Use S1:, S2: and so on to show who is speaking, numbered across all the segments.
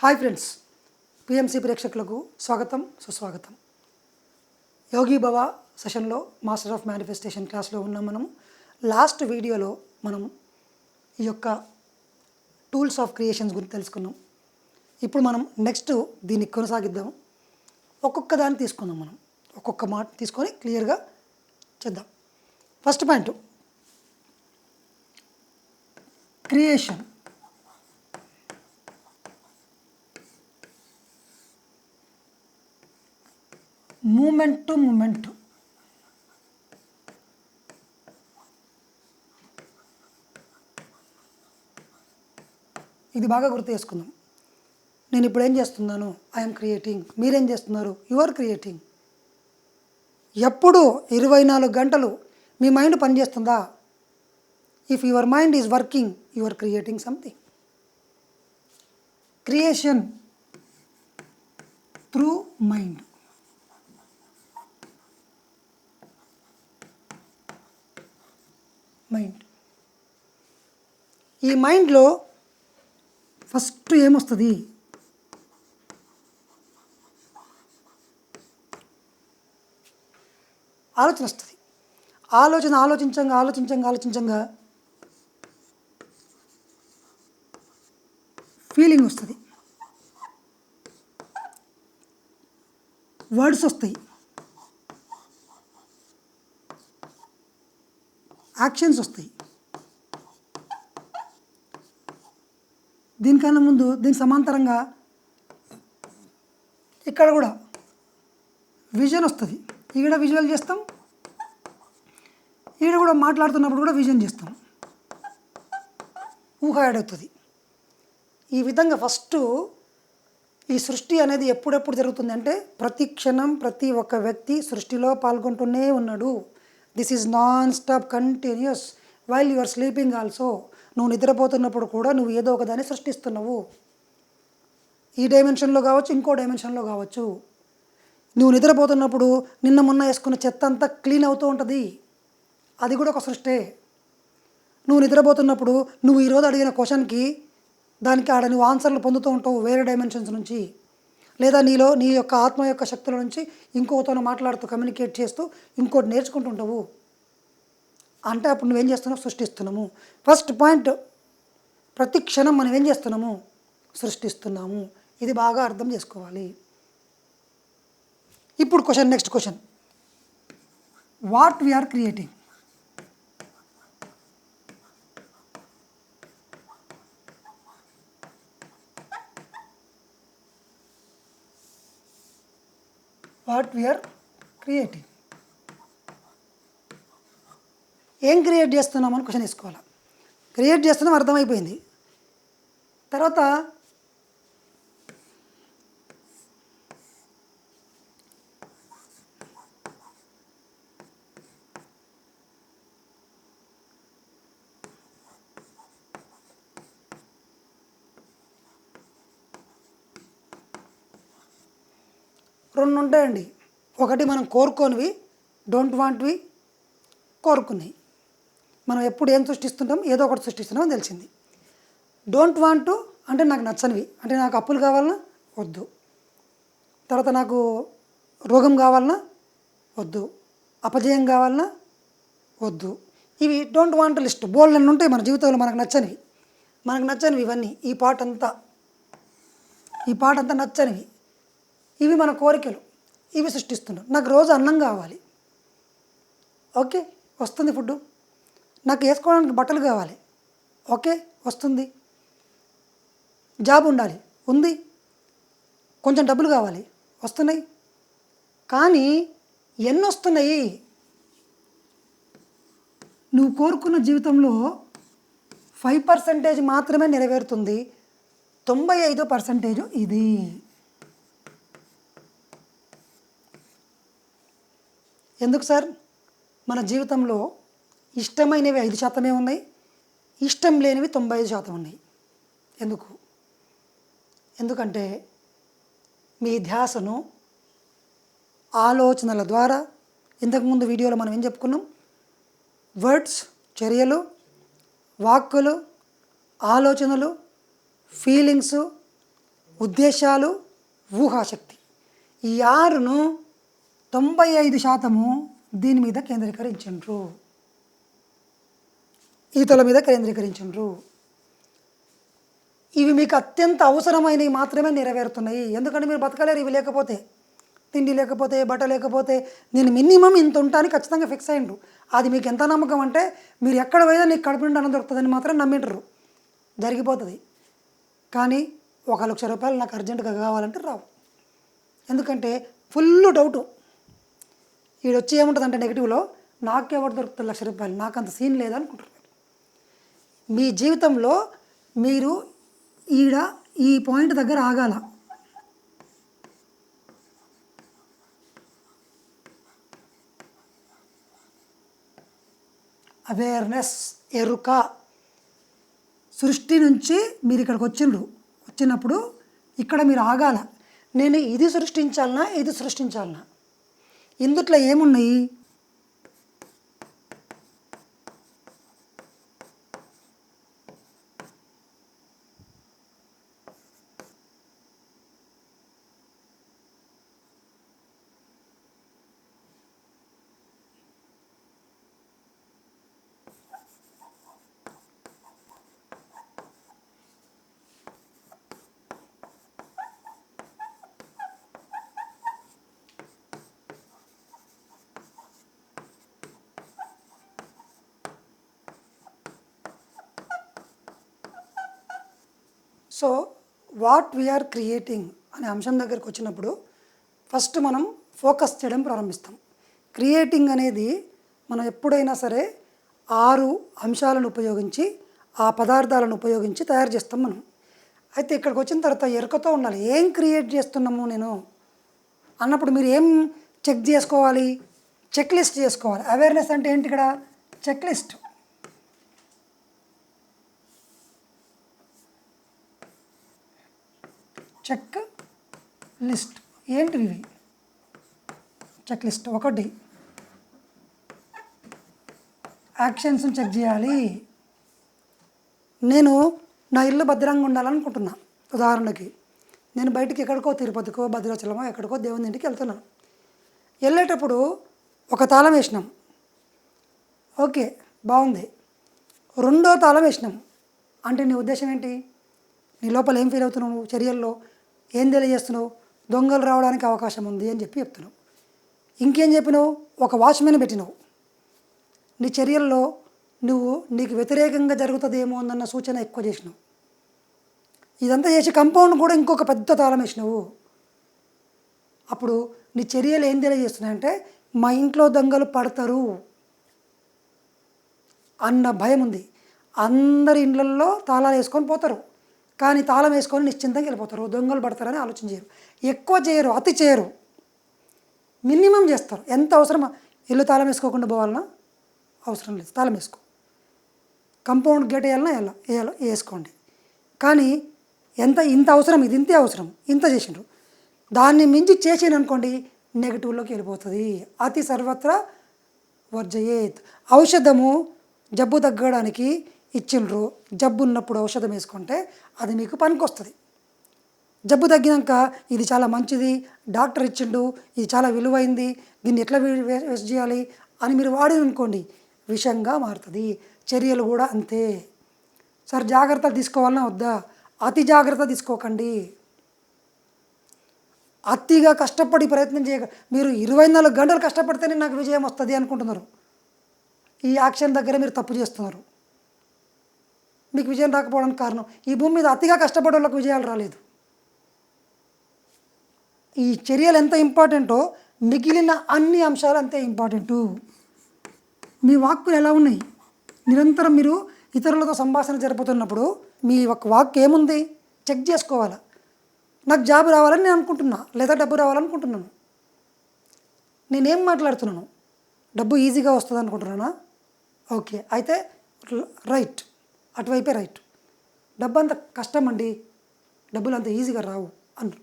S1: Hi friends PMC ప్రేక్షకులకు స్వాగతం సుస్వాగతం. యోగి భవ సెషన్లో మాస్టర్ ఆఫ్ మేనిఫెస్టేషన్ క్లాస్లో ఉన్నాం మనము లాస్ట్ వీడియోలో మనం ఈ యొక్క టూల్స్ ఆఫ్ క్రియేషన్స్ గురించి తెలుసుకున్నాం. ఇప్పుడు మనం నెక్స్ట్ దీన్ని కొనసాగిద్దాం. ఒక్కొక్క దాన్ని తీసుకుందాం మనం. ఒక్కొక్క మాట తీసుకొని క్లియర్గా చేద్దాం. First point creation. Moment to moment. ఇది బాగా గుర్తు చేసుకుందాం. నేను ఇప్పుడు ఏం చేస్తున్నాను? ఐఎమ్ క్రియేటింగ్ మీరేం చేస్తున్నారు? యువర్ క్రియేటింగ్ ఎప్పుడు ఇరవై నాలుగు గంటలు మీ మైండ్ పనిచేస్తుందా? If your mind is working your creating something creation through mind mind. ఈ మైండ్లో ఫస్ట్ ఏమొస్తుంది? ఆలోచన వస్తుంది. ఆలోచన ఆలోచించంగా ఆలోచించంగా ఆలోచించంగా ఫీలింగ్ వస్తుంది. వర్డ్స్ వస్తాయి. యాక్షన్స్ వస్తాయి. దీనికన్నా ముందు దీనికి సమాంతరంగా ఇక్కడ కూడా విజన్ వస్తుంది. ఇక్కడ విజువల్ చేస్తాం. ఇక్కడ కూడా మాట్లాడుతున్నప్పుడు కూడా విజన్ చేస్తాం. ఊహ యాడ్ అవుతుంది. ఈ విధంగా ఫస్ట్ ఈ సృష్టి అనేది ఎప్పుడెప్పుడు జరుగుతుంది అంటే ప్రతి క్షణం ప్రతి ఒక్క వ్యక్తి సృష్టిలో పాల్గొంటూనే ఉన్నాడు. This is non stop continuous while you are sleeping also నువ్వు నిద్రపోతున్నప్పుడు కూడా నువ్వు ఏదో ఒకదాన్ని సృష్టిస్తున్నావు. ఈ డైమెన్షన్లో కావచ్చు ఇంకో డైమెన్షన్లో కావచ్చు. నువ్వు నిద్రపోతున్నప్పుడు నిన్న మొన్న వేసుకున్న చెత్త అంతా క్లీన్ అవుతూ ఉంటుంది. అది కూడా ఒక సృష్టే. నువ్వు నిద్రపోతున్నప్పుడు నువ్వు ఈరోజు అడిగిన క్వశ్చన్కి దానికి ఆడ నువ్వు ఆన్సర్లు పొందుతూ ఉంటావు వేరే డైమెన్షన్స్ నుంచి. లేదా నీలో నీ యొక్క ఆత్మ యొక్క శక్తుల నుంచి ఇంకోతోనో మాట్లాడుతూ కమ్యూనికేట్ చేస్తూ ఇంకోటి నేర్చుకుంటుంటావు అంటే అప్పుడు నువ్వేం చేస్తున్నావు? సృష్టిస్తున్నాము. ఫస్ట్ పాయింట్ ప్రతి క్షణం మనం ఏం చేస్తున్నాము? సృష్టిస్తున్నాము. ఇది బాగా అర్థం చేసుకోవాలి. ఇప్పుడు question next question what we are creating what we are creating. ఏం క్రియేట్ చేస్తున్నామని క్వశ్చన్ వేసుకోవాలి? క్రియేట్ చేస్తున్నాం అర్థమైపోయింది. తర్వాత రెండు ఉంటాయండి ఒకటి మనం కోరుకోనివి డోంట్ వాంట్వి కోరుకున్నాయి. మనం ఎప్పుడు ఏం సృష్టిస్తుంటాం ఏదో ఒకటి సృష్టిస్తున్నామని తెలిసింది. డోంట్ వాంట్ అంటే నాకు నచ్చనివి. అంటే నాకు అప్పులు కావాలన్నా వద్దు. తర్వాత నాకు రోగం కావాలన్నా వద్దు. అపజయం కావాలన్నా వద్దు. ఇవి డోంట్ వాంట్ లిస్ట్ బోల్డ్ అన్నీ ఉంటాయి మన జీవితంలో మనకు నచ్చనివి. మనకు నచ్చనివి ఇవన్నీ. ఈ పాట అంతా ఈ పాట అంతా నచ్చనివి. ఇవి మన కోరికలు. ఇవి సృష్టిస్తున్నాం. నాకు రోజు అన్నం కావాలి. ఓకే? వస్తుంది ఫుడ్ నాకు వేసుకోవడానికి బట్టలు కావాలి. ఓకే? వస్తుంది. జాబ్ ఉండాలి. ఉంది. కొంచెం డబ్బులు కావాలి. వస్తున్నాయి. కానీ ఎన్ని వస్తున్నాయి? నువ్వు కోరుకున్న జీవితంలో ఫైవ్ పర్సెంటేజ్ మాత్రమే నెరవేరుతుంది. తొంభై ఐదు పర్సెంటేజ్ ఇది. ఎందుకు సార్? మన జీవితంలో ఇష్టమైనవి ఐదు శాతమే ఉన్నాయి ఇష్టం లేనివి తొంభై ఐదు శాతం ఉన్నాయి. ఎందుకు? ఎందుకంటే మీ ధ్యాసను ఆలోచనల ద్వారా ఇంతకుముందు వీడియోలో మనం ఏం చెప్పుకున్నాం? వర్డ్స్ చర్యలు వాక్కులు ఆలోచనలు ఫీలింగ్స్ ఉద్దేశాలు ఊహాశక్తి. ఈ ఆరును తొంభై ఐదు శాతము దీని మీద కేంద్రీకరించండ్రు. ఈతల మీద కేంద్రీకరించండ్రు. ఇవి మీకు అత్యంత అవసరమైనవి మాత్రమే నెరవేరుతున్నాయి. ఎందుకంటే మీరు బతకలేరు ఇవి లేకపోతే. తిండి లేకపోతే బట్ట లేకపోతే నేను మినిమం ఇంత ఉంటాను ఖచ్చితంగా ఫిక్స్ అయ్యిండ్రు. అది మీకు ఎంత నమ్మకం అంటే మీరు ఎక్కడ పోయినా నీకు కడుపు నిండా అన్నం దొరుకుతుందని మాత్రం నమ్మింటారు జరిగిపోతుంది. కానీ ఒక లక్ష రూపాయలు నాకు అర్జెంటుగా కావాలంటే రావు. ఎందుకంటే ఫుల్ డౌటు. ఈడొచ్చి ఏముంటుందంటే నెగిటివ్లో నాకెవరు దొరుకుతుంది లక్ష రూపాయలు? నాకు అంత సీన్ లేదనుకుంటారు మీ జీవితంలో మీరు ఈడ ఈ పాయింట్ దగ్గర ఆగాల. అవేర్నెస్ ఎరుక. సృష్టి నుంచి మీరు ఇక్కడికి వచ్చిండ్రు. వచ్చినప్పుడు ఇక్కడ మీరు ఆగాల. నేను ఇది సృష్టించాలనా ఇది సృష్టించాలనా? ఇందుట్లో ఏమున్నాయి సో వాట్ వీఆర్ క్రియేటింగ్ అనే అంశం దగ్గరికి వచ్చినప్పుడు ఫస్ట్ మనం ఫోకస్ చేయడం ప్రారంభిస్తాం. క్రియేటింగ్ అనేది మనం ఎప్పుడైనా సరే ఆరు అంశాలను ఉపయోగించి ఆ పదార్థాలను ఉపయోగించి తయారు చేస్తాం మనం. అయితే ఇక్కడికి వచ్చిన తర్వాత ఎరుకతో ఉండాలి. ఏం క్రియేట్ చేస్తున్నాము నేను? అన్నప్పుడు మీరు ఏం చెక్ చేసుకోవాలి? చెక్ లిస్ట్ చేసుకోవాలి. అవేర్నెస్ అంటే ఏంటి ఇక్కడ? Checklist checklist. ఏంటి ఇవి? చెక్ లిస్ట్ ఒకటి. యాక్షన్స్ని చెక్ చేయాలి. నేను నా ఇల్లు భద్రంగా ఉండాలనుకుంటున్నా. ఉదాహరణకి నేను బయటికి ఎక్కడికో తిరుపతికో భద్రాచలమో ఎక్కడికో దేవుని ఇంటికి వెళ్తున్నాను వెళ్ళేటప్పుడు ఒక తాళం వేసినాం. ఓకే బాగుంది. రెండో తాళం వేసినాం. అంటే నీ ఉద్దేశం ఏంటి? నీ లోపల ఏం ఫీల్ అవుతున్నావు? చర్యల్లో ఏం తెలియజేస్తున్నావు? దొంగలు రావడానికి అవకాశం ఉంది అని చెప్పి చెప్తున్నావు. ఇంకేం చెప్పినావు? ఒక వాచ్మెన్ పెట్టినావు. నీ చర్యల్లో నువ్వు నీకు వ్యతిరేకంగా జరుగుతుందేమో అన్న సూచన ఎక్కువ చేసినావు. ఇదంతా చేసి కంపౌండ్ కూడా ఇంకొక పెద్ద తాళం వేసినావు. అప్పుడు నీ చర్యలు ఏం తెలియజేస్తున్నాయంటే మా ఇంట్లో దొంగలు పడతారు అన్న భయం ఉంది. అందరి ఇండ్లల్లో తాళాలు వేసుకొని పోతారు. కానీ తాళం వేసుకొని నిశ్చింతంగా వెళ్ళిపోతారు. దొంగలు పడతారని ఆలోచన చేయరు. ఎక్కువ చేయరు అతి చేయరు. మినిమం చేస్తారు. ఎంత అవసరమా? ఇల్లు తాళం వేసుకోకుండా పోవాలన్నా అవసరం లేదు. తాళం వేసుకో. కంపౌండ్ గేట్ వేయాలన్నా ఎలా వేయాల వేసుకోండి. కానీ ఎంత ఇంత అవసరం? ఇది ఇంతే అవసరం. ఇంత చేసిండ్రు. దాన్ని మించి చేసాను అనుకోండి నెగిటివ్లోకి వెళ్ళిపోతుంది. అతి సర్వత్రా వర్జయేత్. ఔషధము జబ్బు తగ్గడానికి ఇచ్చిండ్రు జబ్బు ఉన్నప్పుడు ఔషధం వేసుకుంటే అది మీకు పనికొస్తుంది. జబ్బు తగ్గినాక ఇది చాలా మంచిది డాక్టర్ ఇచ్చిండు ఇది చాలా విలువైంది దీన్ని ఎట్లా వేస్ట్ చేయాలి అని మీరు వాడి అనుకోండి విషంగా మారుతుంది చర్యలు కూడా అంతే. సార్ జాగ్రత్తలు తీసుకోవాలన్నా వద్దా? అతి జాగ్రత్త తీసుకోకండి. అతిగా కష్టపడి ప్రయత్నం చేయ మీరు ఇరవై నాలుగు గంటలు కష్టపడితేనే నాకు విజయం వస్తుంది అనుకుంటున్నారు. ఈ యాక్షన్ దగ్గర మీరు తప్పు చేస్తున్నారు. మీకు విజయం రాకపోవడానికి కారణం. ఈ భూమి మీద అతిగా కష్టపడే వాళ్ళకి విజయాలు రాలేదు. ఈ చర్యలు ఎంత ఇంపార్టెంటో మిగిలిన అన్ని అంశాలు అంతే ఇంపార్టెంటు. మీ వాక్కులు ఎలా ఉన్నాయి? నిరంతరం మీరు ఇతరులతో సంభాషణ జరుపుతున్నప్పుడు మీ ఒక వాక్ ఏముంది? చెక్ చేసుకోవాలా? నాకు జాబ్ రావాలని నేను అనుకుంటున్నా లేదా డబ్బు రావాలనుకుంటున్నాను. నేనేం మాట్లాడుతున్నాను? డబ్బు ఈజీగా వస్తుంది అనుకుంటున్నానా ఓకే అయితే రైట్. అటువైపే రైట్. డబ్బు అంత కష్టం అండి డబ్బులు అంత ఈజీగా రావు అన్నారు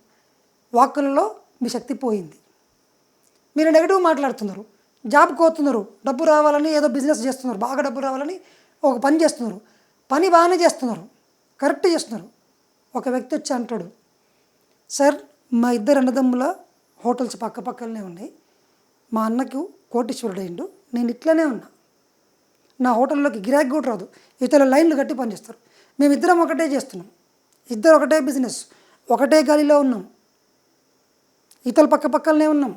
S1: వాక్కులలో మీ శక్తి పోయింది. మీరు నెగిటివ్ మాట్లాడుతున్నారు. జాబ్ కోతున్నారు. డబ్బు రావాలని ఏదో బిజినెస్ చేస్తున్నారు. బాగా డబ్బు రావాలని ఒక పని చేస్తున్నారు. పని బాగానే చేస్తున్నారు. కరెక్ట్ చేస్తున్నారు. ఒక వ్యక్తి వచ్చి అంటాడు సార్ మా ఇద్దరు అన్నదమ్ముల హోటల్స్ పక్క పక్కనే ఉన్నాయి. మా అన్నకు కోటీశ్వరుడు అయిండు నేను ఇట్లనే ఉన్నా. నా హోటల్లోకి గిరాకీ కూడా రాదు. ఇతర లైన్లు కట్టి పనిచేస్తారు. మేమిద్దరం ఒకటే చేస్తున్నాం. ఇద్దరు ఒకటే బిజినెస్ ఒకటే గాలిలో ఉన్నాం. ఇతరులు పక్క పక్కనే ఉన్నాం.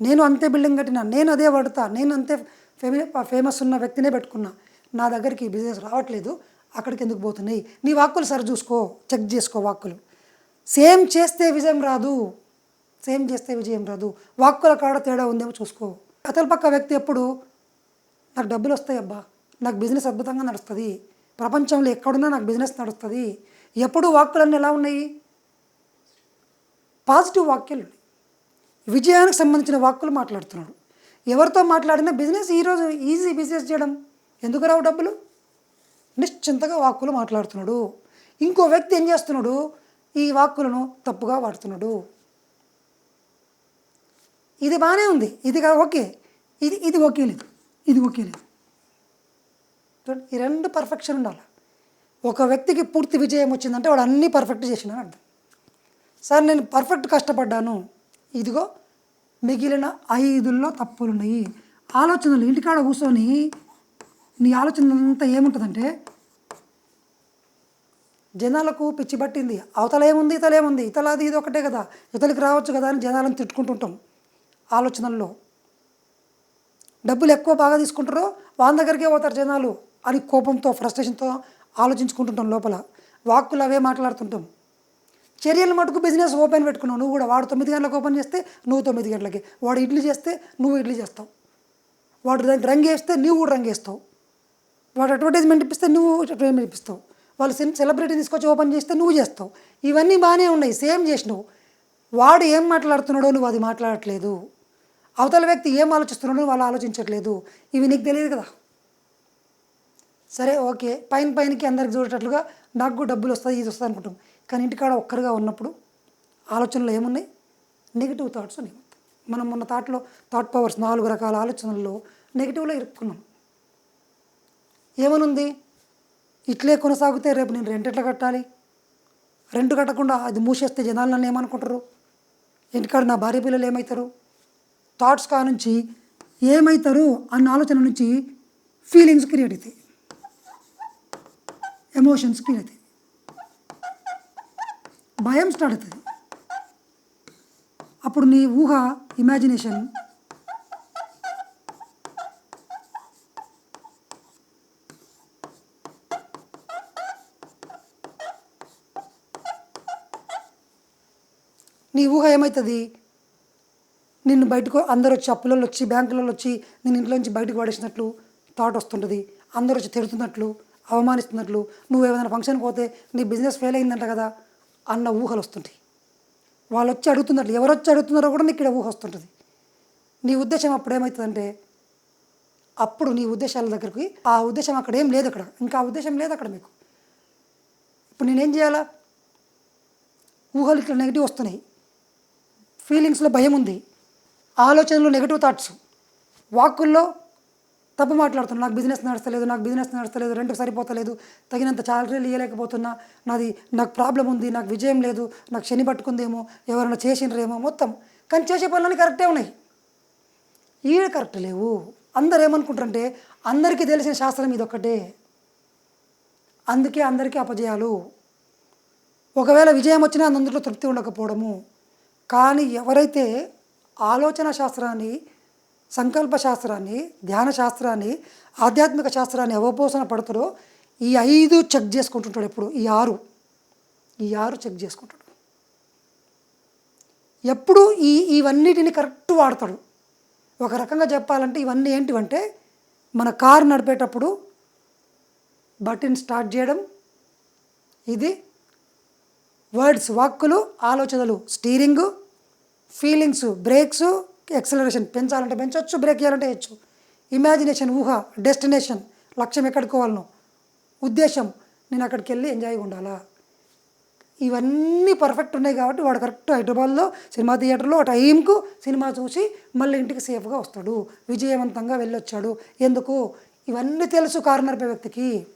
S1: నేను అంతే బిల్డింగ్ కట్టినా నేను అదే పడతా నేను అంతే ఫేమ ఫేమస్ ఉన్న వ్యక్తినే పెట్టుకున్నా నా దగ్గరికి బిజినెస్ రావట్లేదు అక్కడికి ఎందుకు పోతున్నాయి? నీ వాక్కులు సరి చూసుకో చెక్ చేసుకో వాక్కులు. సేమ్ చేస్తే విజయం రాదు. సేమ్ చేస్తే విజయం రాదు. వాక్కుల కాడ తేడా ఉందేమో చూసుకో. అతల పక్క వ్యక్తి ఎప్పుడు నాకు డబ్బులు వస్తాయి అబ్బా నాకు బిజినెస్ అద్భుతంగా నడుస్తుంది. ప్రపంచంలో ఎక్కడున్నా నాకు బిజినెస్ నడుస్తుంది. ఎప్పుడు వాక్కులన్నీ ఎలా ఉన్నాయి? పాజిటివ్ వాక్యాలు విజయానికి సంబంధించిన వాక్కులు మాట్లాడుతున్నాడు. ఎవరితో మాట్లాడినా బిజినెస్ ఈరోజు ఈజీ బిజినెస్ చేయడం. ఎందుకు రావు డబ్బులు? నిశ్చింతగా వాక్కులు మాట్లాడుతున్నాడు. ఇంకో వ్యక్తి ఏం చేస్తున్నాడు? ఈ వాక్కులను తప్పుగా వాడుతున్నాడు. ఇది బాగానే ఉంది. ఇది ఓకే. ఇది ఇది ఓకే లేదు. ఇది ఓకే లేదు. ఈ రెండు పర్ఫెక్షన్ ఉండాలి. ఒక వ్యక్తికి పూర్తి విజయం వచ్చిందంటే వాడు అన్నీ పర్ఫెక్ట్ చేసినాను అర్థం. సార్ నేను పర్ఫెక్ట్ కష్టపడ్డాను. ఇదిగో మిగిలిన ఐదుల్లో తప్పులున్నాయి. ఆలోచనలు ఇంటికాడ కూర్చొని నీ ఆలోచనలంతా ఏముంటుందంటే జనాలకు పిచ్చి పట్టింది. అవతల ఏముంది ఇతల ఏముంది? ఇతల అది ఇది ఒకటే కదా. ఇతలకి రావచ్చు కదా అని జనాలను తిట్టుకుంటుంటాం ఆలోచనల్లో. డబ్బులు ఎక్కువ బాగా తీసుకుంటారో వాళ్ళ దగ్గరికే పోతారు జనాలు. అని కోపంతో ఫ్రస్ట్రేషన్తో ఆలోచించుకుంటుంటాం లోపల. వాక్కులు అవే మాట్లాడుతుంటాం. చర్యలు మటుకు బిజినెస్ ఓపెన్ పెట్టుకున్నావు. నువ్వు కూడా వాడు తొమ్మిది గంటలకు ఓపెన్ చేస్తే నువ్వు తొమ్మిది గంటలకి. వాడు ఇడ్లీ చేస్తే నువ్వు ఇడ్లీ చేస్తావు. వాడు దానికి రంగు వేస్తే నువ్వు కూడా రంగు వేస్తావు. వాడు అడ్వర్టైజ్మెంట్ ఇప్పిస్తే నువ్వు అడ్వర్టైజ్మెంట్ ఇప్పిస్తావు. వాళ్ళు సెలబ్రిటీ తీసుకొచ్చి ఓపెన్ చేస్తే నువ్వు చేస్తావు. ఇవన్నీ బాగానే ఉన్నాయి. సేమ్ చేసినావు. వాడు ఏం మాట్లాడుతున్నాడో నువ్వు అది మాట్లాడట్లేదు. అవతల వ్యక్తి ఏం ఆలోచిస్తున్నాడో వాళ్ళు ఆలోచించట్లేదు. ఇవి నీకు తెలియదు కదా. సరే ఓకే. పైన పైనకి అందరికి చూడేటట్లుగా నాకు డబ్బులు వస్తాయి ఇది వస్తుంది అనుకుంటాం. కానీ ఇంటికాడ ఒక్కరిగా ఉన్నప్పుడు ఆలోచనలు ఏమున్నాయి? నెగిటివ్ థాట్స్ ఉన్నాయి మనం మొన్న థాట్లో థాట్ పవర్స్ నాలుగు రకాల ఆలోచనల్లో నెగిటివ్లో ఇరుక్కున్నాం. ఏమనుంది? ఇట్లే కొనసాగితే రేపు నేను రెంట్ ఎట్లా కట్టాలి? రెంట్ కట్టకుండా అది మూసేస్తే జనాలు నన్ను ఏమనుకుంటారు? ఇంటికాడ నా భార్య పిల్లలు ఏమవుతారు థాట్స్ కా నుంచి ఏమవుతారు అన్న ఆలోచన నుంచి ఫీలింగ్స్ క్రియేట్ అవుతాయి. ఎమోషన్స్ క్రియేట్ అవుతాయి భయం స్టార్ట్ అవుతుంది. అప్పుడు నీ ఊహ ఇమాజినేషన్ నీ ఊహ ఏమవుతుంది నిన్ను బయటకు అందరూ వచ్చి అప్పులలో వచ్చి బ్యాంకులలో వచ్చి నేను ఇంట్లో నుంచి బయటకు పడేసినట్లు థాట్ వస్తుంటుంది. అందరూ వచ్చి తిడుతున్నట్లు అవమానిస్తున్నట్లు నువ్వు ఏదైనా ఫంక్షన్కి పోతే నీ బిజినెస్ ఫెయిల్ అయిందంట కదా అన్న ఊహలు వస్తుంటాయి వాళ్ళు వచ్చి అడుగుతున్నట్లు ఎవరు వచ్చి అడుగుతున్నారో కూడా నీకు ఇక్కడ ఊహ వస్తుంటుంది. నీ ఉద్దేశం అప్పుడు ఏమవుతుందంటే అప్పుడు నీ ఉద్దేశాల దగ్గరికి ఆ ఉద్దేశం అక్కడ ఏం లేదు అక్కడ ఇంకా ఆ ఉద్దేశం లేదు అక్కడ మీకు. ఇప్పుడు నేనేం చేయాలా? ఊహలు ఇట్లా నెగిటివ్ వస్తున్నాయి. ఫీలింగ్స్లో భయం ఉంది. ఆలోచనలు నెగిటివ్ థాట్స్ వాక్కుల్లో తప్పు మాట్లాడుతున్నా నాకు బిజినెస్ నడుస్తలేదు నాకు బిజినెస్ నడుస్తలేదు రెంట్ సరిపోతలేదు తగినంత శాలరీలు ఇవ్వలేకపోతున్నా నాది నాకు ప్రాబ్లం ఉంది నాకు విజయం లేదు నాకు శని పట్టుకుందేమో ఎవరైనా చేసిండ్రేమో మొత్తం. కానీ చేసే పనులన్నీ కరెక్టే ఉన్నాయి. ఈడ కరెక్ట్ లేవు. అందరు ఏమనుకుంటారంటే అందరికీ తెలిసిన శాస్త్రం ఇది ఒక్కటే అందుకే అందరికీ అపజయాలు. ఒకవేళ విజయం వచ్చినా అందులో తృప్తి ఉండకపోవడము. కానీ ఎవరైతే ఆలోచన శాస్త్రాన్ని సంకల్ప శాస్త్రాన్ని ధ్యాన శాస్త్రాన్ని ఆధ్యాత్మిక శాస్త్రాన్ని అవపోసన పడతారో ఈ ఐదు చెక్ చేసుకుంటుంటాడు ఎప్పుడు. ఈ ఆరు. ఈ ఆరు చెక్ చేసుకుంటాడు. ఎప్పుడు ఈ ఇవన్నిటిని కరెక్ట్ వాడతాడు. ఒక రకంగా చెప్పాలంటే ఇవన్నీ ఏంటివంటే మన కారు నడిపేటప్పుడు బటన్ స్టార్ట్ చేయడం ఇది వర్డ్స్ వాక్కులు ఆలోచనలు స్టీరింగు ఫీలింగ్స్ బ్రేక్స్ ఎక్సలరేషన్ పెంచాలంటే పెంచవచ్చు బ్రేక్ చేయాలంటే వేయచ్చు ఇమాజినేషన్ ఊహ డెస్టినేషన్ లక్ష్యం ఎక్కడికోవాలను ఉద్దేశం నేను అక్కడికి వెళ్ళి ఎంజాయ్గా ఉండాలా? ఇవన్నీ పర్ఫెక్ట్ ఉన్నాయి కాబట్టి వాడు కరెక్ట్ హైదరాబాద్లో సినిమా థియేటర్లో ఆ టైంకు సినిమా చూసి మళ్ళీ ఇంటికి సేఫ్గా వస్తాడు. విజయవంతంగా వెళ్ళొచ్చాడు. ఎందుకు? ఇవన్నీ తెలుసు కారు నడిపే వ్యక్తికి.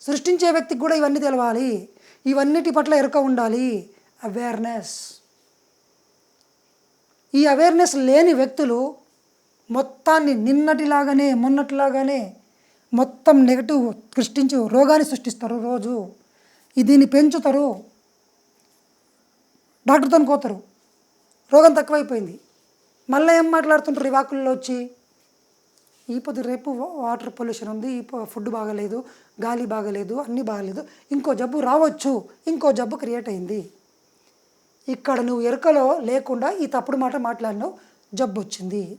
S1: సృష్టించే వ్యక్తికి కూడా ఇవన్నీ తెలవాలి. ఇవన్నిటి పట్ల ఎరుక ఉండాలి. అవేర్నెస్ ఈ అవేర్నెస్ లేని వ్యక్తులు మొత్తాన్ని నిన్నటిలాగానే మొన్నటిలాగానే మొత్తం నెగటివ్ సృష్టించి రోగాన్ని సృష్టిస్తారు రోజు. దీన్ని పెంచుతారు. డాక్టర్తో కోతారు రోగం తక్కువైపోయింది. మళ్ళీ ఏం మాట్లాడుతుంటారు ఈ వాకుల్లో వచ్చి? ఈ పొద్దు రేపు వాటర్ పొల్యూషన్ ఉంది ఈ ఫుడ్ బాగలేదు గాలి బాగలేదు అన్నీ బాగలేదు ఇంకో జబ్బు రావచ్చు ఇంకో జబ్బు క్రియేట్ అయింది. ఇక్కడ నువ్వు ఎరుకలో లేకుండా ఈ తప్పుడు మాట మాట్లాడినావు జబ్బు వచ్చింది.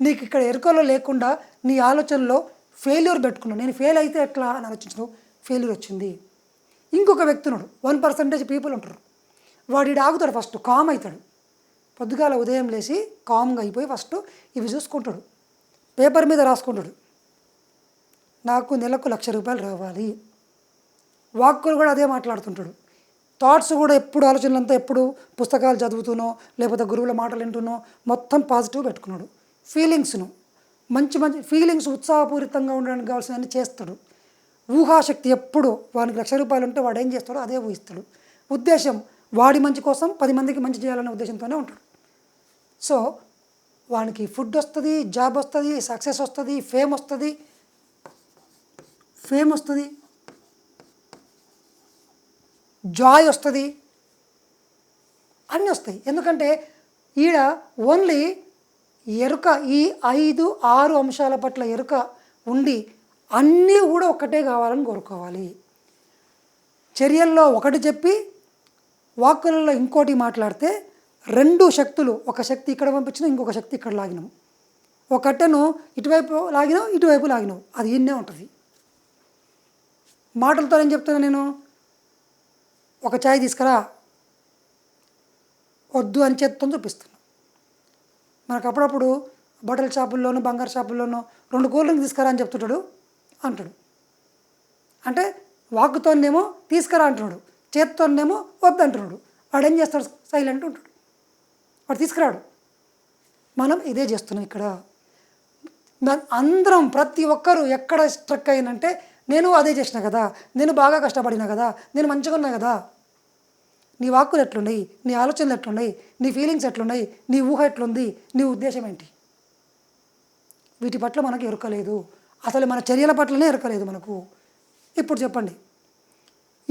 S1: నీకు ఇక్కడ ఎరుకలో లేకుండా నీ ఆలోచనలో ఫెయిల్యూర్ పెట్టుకున్నావు. నేను ఫెయిల్ అయితే ఎట్లా అని ఆలోచించినావు? ఫెయిల్యూర్ వచ్చింది. ఇంకొక వ్యక్తి ఉన్నాడు. వన్ పర్సెంటేజ్ పీపుల్ ఉంటారు. వాడి ఆగుతాడు ఫస్ట్ కామ్ అవుతాడు. పొద్దుగాల ఉదయం లేచి కామ్గా అయిపోయి ఫస్ట్ ఇవి చూసుకుంటాడు. పేపర్ మీద రాసుకుంటాడు. నాకు నెలకు లక్ష రూపాయలు రావాలి. వాక్కులు కూడా అదే మాట్లాడుతుంటాడు. థాట్స్ కూడా ఎప్పుడు ఆలోచనలంతా ఎప్పుడు పుస్తకాలు చదువుతూనో లేకపోతే గురువుల మాటలు వింటూనో మొత్తం పాజిటివ్ పెట్టుకున్నాడు. ఫీలింగ్స్ను మంచి మంచి ఫీలింగ్స్ ఉత్సాహపూరితంగా ఉండడానికి కావాల్సినవన్నీ చేస్తాడు. ఊహాశక్తి ఎప్పుడు వానికి లక్ష రూపాయలు ఉంటే వాడు ఏం చేస్తాడో అదే ఊహిస్తాడు. ఉద్దేశం వాడి మంచి కోసం పది మందికి మంచి చేయాలనే ఉద్దేశంతోనే ఉంటాడు. సో వానికి ఫుడ్ వస్తుంది జాబ్ వస్తుంది సక్సెస్ వస్తుంది ఫేమ్ వస్తుంది. ఫేమ్ వస్తుంది. జాయ్ వస్తుంది. అన్నీ వస్తాయి. ఎందుకంటే ఈడ ఓన్లీ ఎరుక ఈ ఐదు ఆరు అంశాల పట్ల ఎరుక ఉండి అన్నీ కూడా ఒక్కటే కావాలని కోరుకోవాలి. చర్యల్లో ఒకటి చెప్పి వాక్కులలో ఇంకోటి మాట్లాడితే రెండు శక్తులు ఒక శక్తి ఇక్కడ పంపించినా ఇంకొక శక్తి ఇక్కడ లాగినాం. ఒక కట్టెను ఇటువైపు లాగినావు ఇటువైపు లాగినావు అది ఇన్నే ఉంటుంది. మాటలతో ఏం చెప్తున్నా నేను? ఒక ఛాయ్ తీసుకురా. వద్దు అని చేత్తో చూపిస్తున్నాను మనకు అప్పుడప్పుడు బట్టల షాపుల్లోనూ బంగారు షాపుల్లోనూ రెండు కూల్ డ్రింక్ తీసుకురా అని చెప్తుంటాడు? అంటాడు. అంటే వాక్కుతోనేమో తీసుకురా అంటున్నాడు. చేత్తోనేమో వద్దు అంటున్నాడు. వాడు ఏం చేస్తాడు? సైలెంట్ ఉంటాడు. వాడు తీసుకురాడు. మనం ఇదే చేస్తున్నాం ఇక్కడ. అందరం ప్రతి ఒక్కరూ ఎక్కడ స్ట్రక్ అయిందంటే నేను అదే చేసిన కదా. నేను బాగా కష్టపడినా కదా. నేను మంచిగా ఉన్నా కదా. నీ వాక్కులు ఎట్లున్నాయి? నీ ఆలోచనలు ఎట్లున్నాయి? నీ ఫీలింగ్స్ ఎట్లున్నాయి? నీ ఊహ ఎట్లుంది? నీ ఉద్దేశం ఏంటి? వీటి పట్ల మనకు ఎరకలేదు. అసలు మన చర్యల పట్లనే ఎరకలేదు మనకు. ఇప్పుడు చెప్పండి.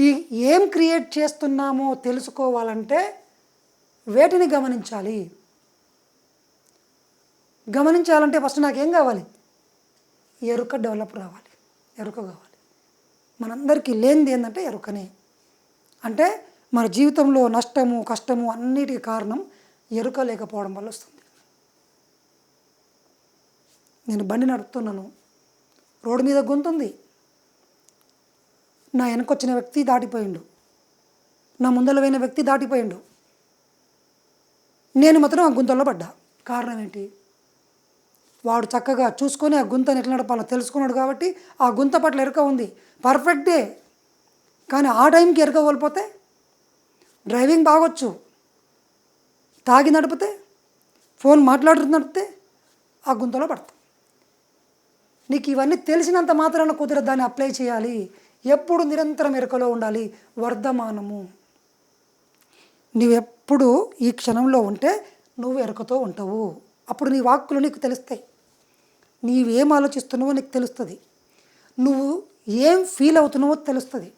S1: ఈ ఏం క్రియేట్ చేస్తున్నామో తెలుసుకోవాలంటే వేటిని గమనించాలి? గమనించాలంటే ఫస్ట్ నాకేం కావాలి? ఎరుక డెవలప్ రావాలి. ఎరుక కావాలి. మనందరికీ లేనిది ఏంటంటే ఎరుకనే. అంటే మన జీవితంలో నష్టము కష్టము అన్నిటికీ కారణం ఎరుక లేకపోవడం వల్ల వస్తుంది. నేను బండి నడుపుతున్నాను. రోడ్డు మీద గొంతుంది. నా వెనకొచ్చిన వ్యక్తి దాటిపోయిండు. నా ముందర పోయిన వ్యక్తి దాటిపోయిండు. నేను మాత్రం ఆ గుంతలో పడ్డా. కారణం ఏంటి? వాడు చక్కగా చూసుకొని ఆ గుంతను ఎట్లా నడపాలో తెలుసుకున్నాడు కాబట్టి ఆ గుంత పట్ల ఎరుక ఉంది. పర్ఫెక్ట్. డే కానీ ఆ టైంకి ఎరుక కోల్పోతే డ్రైవింగ్ బాగొచ్చు. తాగి నడిపితే ఫోన్ మాట్లాడుతూ నడిపితే ఆ గుంతలో పడతాం. నీకు ఇవన్నీ తెలిసినంత మాత్రాన కుదరదు దాన్ని అప్లై చేయాలి. ఎప్పుడు నిరంతరం ఎరుకలో ఉండాలి. వర్ధమానము. నువ్వెప్పుడు ఈ క్షణంలో ఉంటే నువ్వు ఎరుకతో ఉంటావు. అప్పుడు నీ వాక్కులు నీకు తెలుస్తాయి. నీవేం ఆలోచిస్తున్నావో నీకు తెలుస్తుంది. నువ్వు ఏం ఫీల్ అవుతున్నావో తెలుస్తుంది.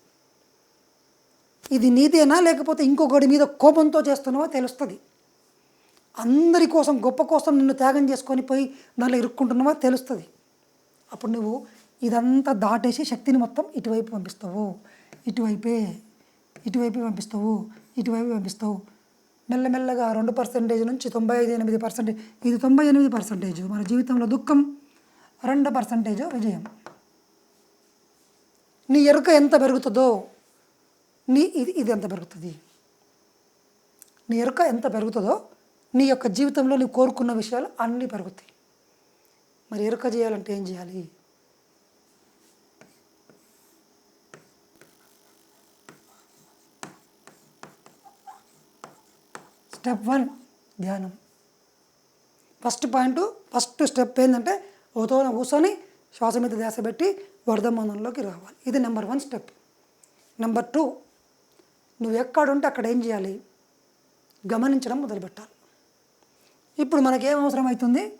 S1: ఇది నీదేనా లేకపోతే ఇంకొకటి మీద కోపంతో చేస్తున్నావో తెలుస్తుంది. అందరి కోసం గొప్ప కోసం నిన్ను త్యాగం చేసుకొని పోయి దానిలో ఇరుక్కుంటున్నావో తెలుస్తుంది. అప్పుడు నువ్వు ఇదంతా దాటేసి శక్తిని మొత్తం ఇటువైపు పంపిస్తావు. ఇటువైపే ఇటువైపు పంపిస్తావు ఇటువైపు పంపిస్తావు. మెల్లమెల్లగా రెండు పర్సెంటేజ్ నుంచి తొంభై ఐదు ఎనిమిది పర్సెంటేజ్ ఇది తొంభై ఎనిమిది పర్సెంటేజ్ మన జీవితంలో దుఃఖం రెండు పర్సెంటేజ్ విజయం. నీ ఎరుక ఎంత పెరుగుతుందో నీ ఇది ఇది ఎంత పెరుగుతుంది? నీ ఎరుక ఎంత పెరుగుతుందో నీ యొక్క జీవితంలో నీవు కోరుకున్న విషయాలు అన్నీ పెరుగుతాయి. మరి ఎరుక చేయాలంటే ఏం చేయాలి? స్టెప్ వన్ ధ్యానం. ఫస్ట్ పాయింట్ ఫస్ట్ స్టెప్ ఏంటంటే ఓతో కూర్చొని శ్వాస మీద ధ్యాస పెట్టి వర్ధమానంలోకి రావాలి. ఇది number one step. Number two నువ్వు ఎక్కడుంటే అక్కడ ఏం చేయాలి? గమనించడం మొదలుపెట్టాలి. ఇప్పుడు మనకేం అవసరం అవుతుంది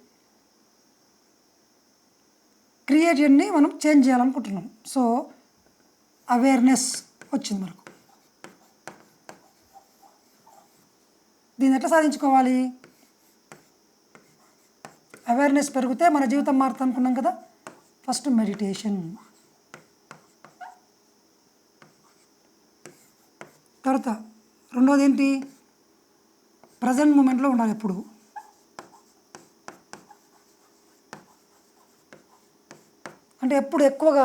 S1: క్రియేటివ్ని మనం చేంజ్ చేయాలనుకుంటున్నాం. సో అవేర్నెస్ వచ్చింది మనకు. దీన్ని ఎట్లా సాధించుకోవాలి? అవేర్నెస్ పెరిగితే మన జీవితం మారుతుంది అనుకున్నాం కదా? First meditation. తర్వాత రెండోది ఏంటి ప్రజెంట్ మూమెంట్లో ఉండాలి ఎప్పుడు? అంటే ఎప్పుడు ఎక్కువగా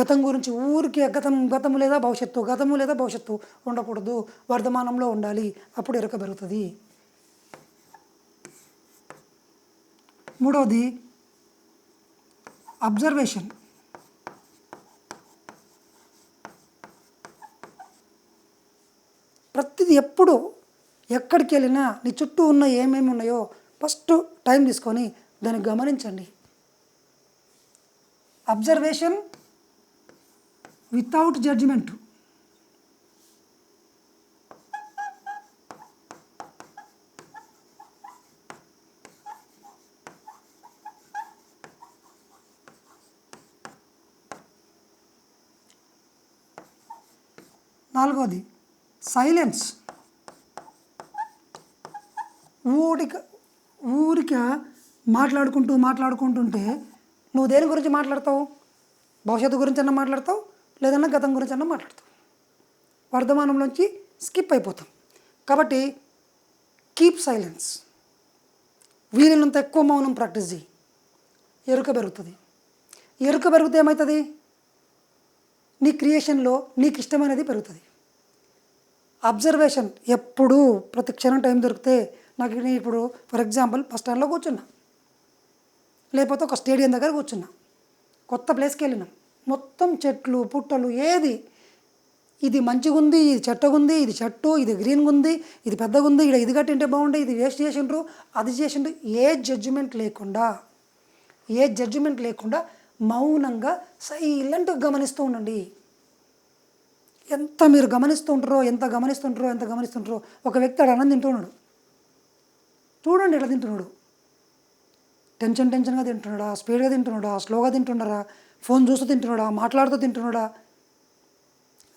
S1: గతం గురించి ఊరికి గతం గతము లేదా భవిష్యత్తు గతము లేదా భవిష్యత్తు ఉండకూడదు. వర్ధమానంలో ఉండాలి. అప్పుడు ఎరక పెరుగుతుంది మూడవది అబ్జర్వేషన్ ప్రతిదీ ఎప్పుడు ఎక్కడికి వెళ్ళినా నీ చుట్టూ ఉన్న ఏమేమి ఉన్నాయో ఫస్ట్ టైం తీసుకొని దాన్ని గమనించండి. అబ్జర్వేషన్ వితౌట్ జడ్జిమెంట్ నాలుగవది సైలెన్స్ ఊరిక ఊరిక మాట్లాడుకుంటూ మాట్లాడుకుంటుంటే నువ్వు దేని గురించి మాట్లాడతావు? భవిష్యత్తు గురించి అన్న మాట్లాడతావు? లేదన్నా గతం గురించి అన్నా మాట్లాడతావు. వర్ధమానంలోంచి స్కిప్ అయిపోతాం. కాబట్టి కీప్ సైలెన్స్ వీలైనంత ఎక్కువ మౌనం ప్రాక్టీస్ చేయి. ఎరుక పెరుగుతుంది. ఎరుక పెరిగితే ఏమవుతుంది నీ క్రియేషన్లో నీకు ఇష్టమైనది పెరుగుతుంది. అబ్జర్వేషన్ ఎప్పుడు ప్రతి క్షణం టైం దొరికితే నాకు నేను ఇప్పుడు ఫర్ ఎగ్జాంపుల్ బస్ స్టాండ్లో కూర్చున్నా. లేకపోతే ఒక స్టేడియం దగ్గర కూర్చున్నా. కొత్త ప్లేస్కి వెళ్ళినాం. మొత్తం చెట్లు పుట్టలు ఏది. ఇది మంచిగా ఉంది ఇది చెట్టగుంది ఇది చెట్టు ఇది గ్రీన్గా ఉంది ఇది పెద్దగా ఉంది ఇక్కడ ఇది కట్టింటే బాగుండే ఇది వేస్ట్ చేసిండ్రు అది చేసిండ్రు. ఏ జడ్జిమెంట్ లేకుండా ఏ జడ్జిమెంట్ లేకుండా మౌనంగా సైలెంట్గా గమనిస్తూ ఉండండి. ఎంత మీరు గమనిస్తూ ఉంటారో ఎంత గమనిస్తుంటారో ఎంత గమనిస్తుంటారో ఒక వ్యక్తి అడు అన్నం తింటున్నాడు చూడండి ఎలా తింటున్నాడు. టెన్షన్ టెన్షన్గా తింటున్నాడా స్పీడ్గా తింటున్నాడా స్లోగా తింటున్నాడా ఫోన్ చూస్తూ తింటున్నాడా మాట్లాడుతూ తింటున్నాడా?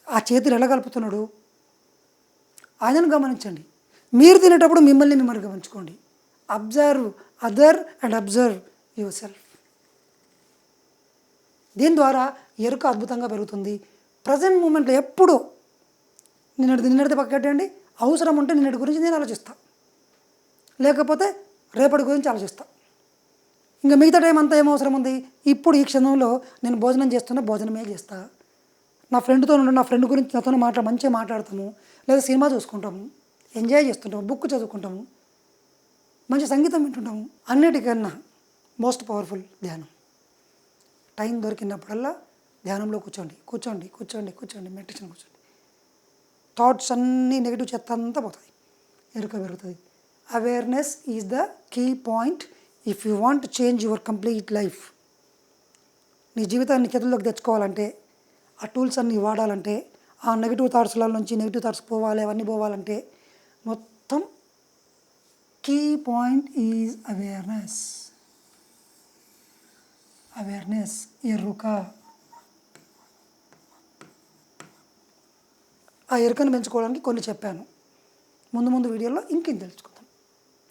S1: ఆ చేతులు ఎలా కలుపుతున్నాడు? ఆయనను గమనించండి. మీరు తినేటప్పుడు మిమ్మల్ని మిమ్మల్ని గమనించుకోండి. Observe other and observe yourself దీని ద్వారా ఎరుక అద్భుతంగా పెరుగుతుంది. ప్రజెంట్ మూమెంట్లో ఎప్పుడు నిన్నటి నిన్నటిది పక్కటండి అవసరం ఉంటే నిన్నటి గురించి నేను ఆలోచిస్తా. లేకపోతే రేపటి గురించి ఆలోచిస్తా. ఇంకా మిగతా టైం అంతా ఏం అవసరం ఉంది? ఇప్పుడు ఈ క్షణంలో నేను భోజనం చేస్తున్నా భోజనమే చేస్తా. నా ఫ్రెండ్తో ఉండి నా ఫ్రెండ్ గురించి నాతో మాట్లా మంచిగా మాట్లాడతాము. లేదా సినిమా చూసుకుంటాము. ఎంజాయ్ చేస్తుంటాము. బుక్ చదువుకుంటాము. మంచి సంగీతం వింటుంటాము. అన్నిటికన్నా మోస్ట్ పవర్ఫుల్ ధ్యానం. టైం దొరికినప్పుడల్లా ధ్యానంలో కూర్చోండి కూర్చోండి కూర్చోండి కూర్చోండి మెడిటేషన్ కూర్చోండి. థాట్స్ అన్నీ నెగిటివ్ చెత్త అంతా పోతుంది ఎరుక పెరుగుతుంది. Awareness is the key point if you want change your complete life నీ జీవితాన్ని చేతుల్లోకి తెచ్చుకోవాలంటే ఆ టూల్స్ అన్నీ వాడాలంటే ఆ నెగిటివ్ థాట్స్ల నుంచి నెగిటివ్ థాట్స్ పోవాలి అవన్నీ పోవాలంటే మొత్తం key point is awareness awareness ఎరుక. ఆ ఎరుకను పెంచుకోవడానికి కొన్ని చెప్పాను. ముందు ముందు వీడియోలో ఇంకేం తెలుసుకో?